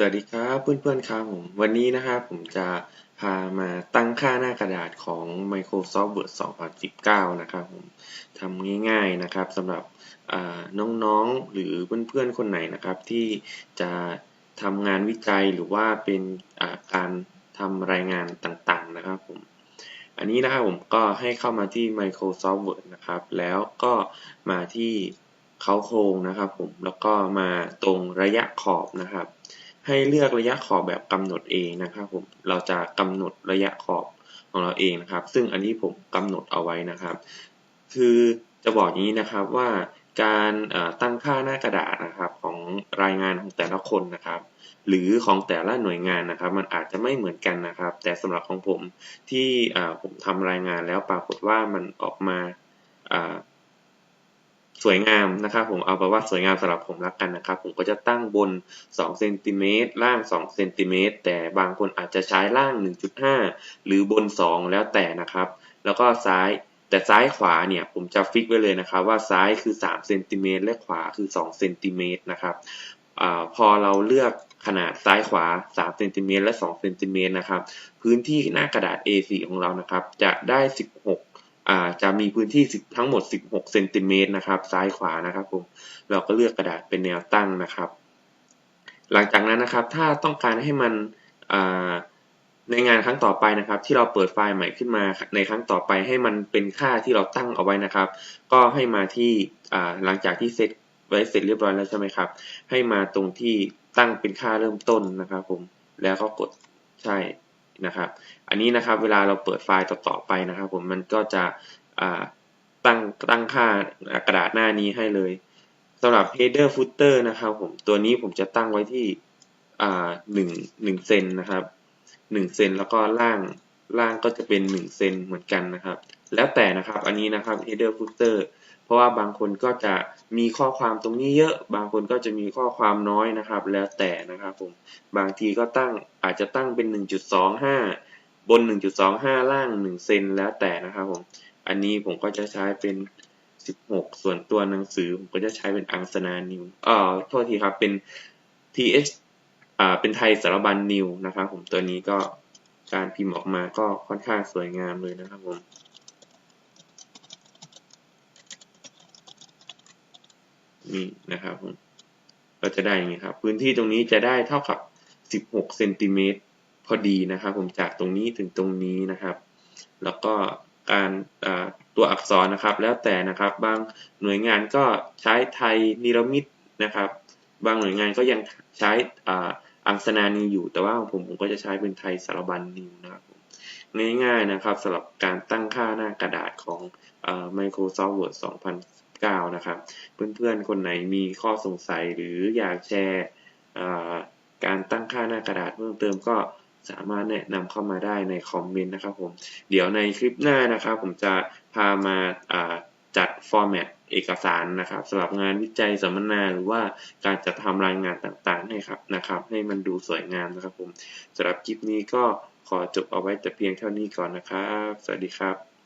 สวัสดีครับเพื่อนๆครับผมวันนี้นะครับผมจะพามาตั้งค่าหน้ากระดาษของ Microsoft Word 2019 นะครับผมทำง่ายๆนะครับสำหรับน้องๆหรือเพื่อนๆคนไหนนะครับ ที่จะทำงานวิจัยหรือว่าเป็นการทำรายงานต่างๆนะครับผมอันนี้นะครับผมก็ให้เข้ามาที่ Microsoft Word นะครับ แล้วก็มาที่เขาโครงนะครับผมแล้วก็มาตรงระยะขอบนะครับ ให้เลือกระยะขอบแบบกำหนดเองนะครับผม เราจะกำหนดระยะขอบของเราเองนะครับ ซึ่งอันนี้ผมกำหนดเอาไว้นะครับ คือจะบอกอย่างนี้นะครับว่าการตั้งค่าหน้ากระดาษนะครับของรายงานของแต่ละคนนะครับ หรือของแต่ละหน่วยงานนะครับ มันอาจจะไม่เหมือนกันนะครับ แต่สำหรับของผมที่ผมทำรายงานแล้วปรากฏว่ามันออกมา สวยงามนะครับผมเอาไปว่าสวยงามสำหรับผมละกันนะครับ ผมก็จะตั้งบน2เซนติเมตรล่าง2เซนติเมตรแต่บางคนอาจจะใช้ล่าง 1.5 หรือบน 2 แล้วแต่นะครับ แล้วก็ซ้ายแต่ซ้ายขวาเนี่ยผมจะฟิกไว้เลยนะครับ ว่าซ้ายคือ3เซนติเมตรและขวาคือ2เซนติเมตรนะครับอพอเราเลือกขนาดซ้ายขวา3เซนติเมตรและ2เซนติเมตรนะครับ พื้นที่หน้ากระดาษ A4 ของเรานะครับ จะได้ 16 จะมีพื้นที่ทั้งหมด 16 เซนติเมตรนะครับ ซ้ายขวานะครับผม เราก็เลือกกระดาษเป็นแนวตั้งนะครับ หลังจากนั้นนะครับ ถ้าต้องการให้มันในงานครั้งต่อไปนะครับ ที่เราเปิดไฟล์ใหม่ขึ้นมาในครั้งต่อไปให้มันเป็นค่าที่เราตั้งเอาไว้นะครับ ก็ให้มาที่หลังจากที่เซตไว้เสร็จเรียบร้อยแล้วใช่ไหมครับ ให้มาตรงที่ตั้งเป็นค่าเริ่มต้นนะครับ ผม แล้วก็กดใช่ นะครับ อันนี้นะครับเวลาเราเปิดไฟล์ต่อๆไปนะครับ ผมมันก็จะตั้งตั้งค่ากระดาษหน้านี้ให้เลยสำหรับ header footer นะครับ ผมตัวนี้ผมจะตั้งไว้ที่หนึ่งหนึ่งเซนนะครับหนึ่งเซนแล้วก็ล่างล่างก็จะเป็นหนึ่งเซนเหมือนกันนะครับ แล้วแต่นะครับอันนี้นะครับ header footer เพราะว่าบางคนก็จะมีข้อความตรงนี้เยอะ บางคนก็จะมีข้อความน้อยนะครับ แล้วแต่นะครับผม บางทีก็ตั้งอาจจะตั้งเป็น 1.25 บน 1.25 ล่าง 1 เซนแล้วแต่นะครับผม อันนี้ผมก็จะใช้เป็น 16 ส่วนตัวหนังสือ ผมก็จะใช้เป็นอังสนานิวอ่อโทษทีครับ เป็น th อ่า เป็นไทยสารบัญนิวนะครับผม ตัวนี้ก็การพิมพ์ออกมาก็ค่อนข้างสวยงามเลยนะครับผม นี่นะครับผมก็จะได้อย่างนี้ครับ พื้นที่ตรงนี้จะได้เท่ากับ 16เซนติเมตรพอดีนะครับ ผมจากตรงนี้ถึงตรงนี้นะครับ แล้วก็การตัวอักษรนะครับ แล้วแต่นะครับ บางหน่วยงานก็ใช้ไทยนิรมิตนะครับ บางหน่วยงานก็ยังใช้อังสนานีอยู่ แต่ว่าผมผมก็จะใช้เป็นไทยสารบัญนิวนะครับง่ายๆนะครับสำหรับการตั้งค่าหน้ากระดาษของ Microsoft Word 2000 9 นะครับ เพื่อนๆ คนไหนมีข้อสงสัยหรืออยากแชร์การตั้งค่าหน้ากระดาษเพิ่มเติมก็สามารถแนะนำเข้ามาได้ในคอมเมนต์นะครับผม เดี๋ยวในคลิปหน้านะครับ ผมจะพามาจัดฟอร์แมตเอกสารนะครับสำหรับงานวิจัยสัมมนาหรือว่าการจัดทำรายงานต่างๆให้ครับนะครับ ให้มันดูสวยงามนะครับผมสำหรับคลิปนี้ก็ขอจบเอาไว้แต่เพียงเท่านี้ก่อนนะครับ สวัสดีครับ